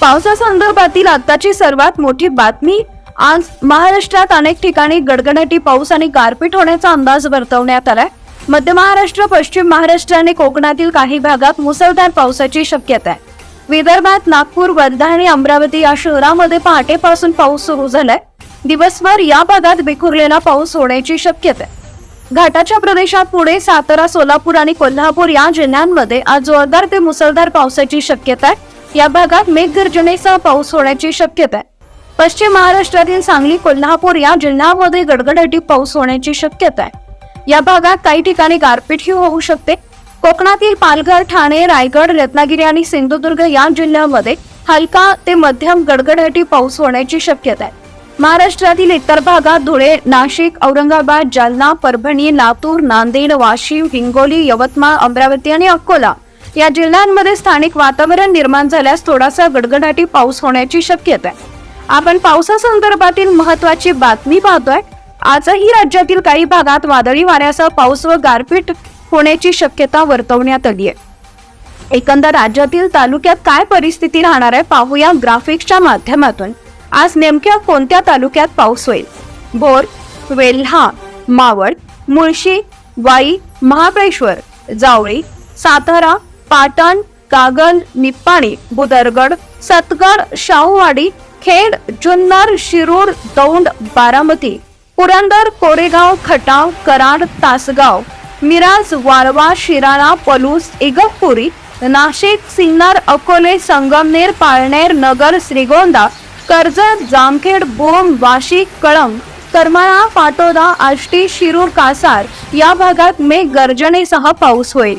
पावसासंदर्भातील आताची सर्वात मोठी बातमी आज महाराष्ट्रात अनेक ठिकाणी गडगडाटी पाऊस आणि गारपीट होण्याचा अंदाज वर्तवण्यात आलाय. मध्य महाराष्ट्र पश्चिम महाराष्ट्र आणि कोकणातील काही भागात मुसळधार पावसाची शक्यता आहे. विदर्भात नागपूर वर्धा आणि अमरावती या शहरामध्ये पहाटेपासून पाऊस सुरू झालाय. दिवसभर या भागात बिखुरलेला पाऊस होण्याची शक्यता आहे. घाटाच्या प्रदेशात पुणे सातारा सोलापूर आणि कोल्हापूर या जिल्ह्यांमध्ये आज जोरदार ते मुसळधार पावसाची शक्यता आहे. या भागात मेघगर्जनेसह पाऊस होण्याची शक्यता आहे. पश्चिम महाराष्ट्रातील सांगली कोल्हापूर या जिल्ह्यामध्ये गडगडाटी पाऊस होण्याची शक्यता आहे. या भागात काही ठिकाणी गारपीटही होऊ शकते. कोकणातील पालघर ठाणे रायगड रत्नागिरी आणि सिंधुदुर्ग या जिल्ह्यांमध्ये हलका ते मध्यम गडगडाटी पाऊस होण्याची शक्यता आहे. महाराष्ट्रातील इतर भागात धुळे नाशिक औरंगाबाद जालना परभणी लातूर नांदेड वाशिम हिंगोली यवतमाळ अमरावती आणि अकोला या जिल्ह्यांमध्ये स्थानिक वातावरण निर्माण झाल्यास थोडासा गडगडाटी पाऊस होण्याची शक्यता आहे. आपण पावसासंदर्भातील महत्वाची बातमी पाहतोय. आजही राज्यातील काही भागात वादळी वाऱ्यासह पाऊस व गारपीट होण्याची शक्यता वर्तवण्यात आली आहे. एकंदर राज्यातील तालुक्यात काय परिस्थिती राहणार आहे पाहूया ग्राफिक्सच्या माध्यमातून. आज नेमक्या कोणत्या तालुक्यात पाऊस होईल? भोर वेल्हा मावळ मुळशी वाई महाबळेश्वर जावळी सातारा पाटण कागल निप्पाणी बुदरगड सतगड शाहूवाडी खेड जुन्नर शिरूर दौंड बारामती पुरंदर कोरेगाव खटाव कराड तासगाव मिराज वाळवा शिराळा पलूस इगतपुरी नाशिक सिन्नर अकोले संगमनेर पाळनेर नगर श्रीगोंदा कर्जत जामखेड बोम वाशी कळंब करमाळा पाटोदा आष्टी शिरूर कासार या भागात मे गर्जनेसह पाऊस होईल.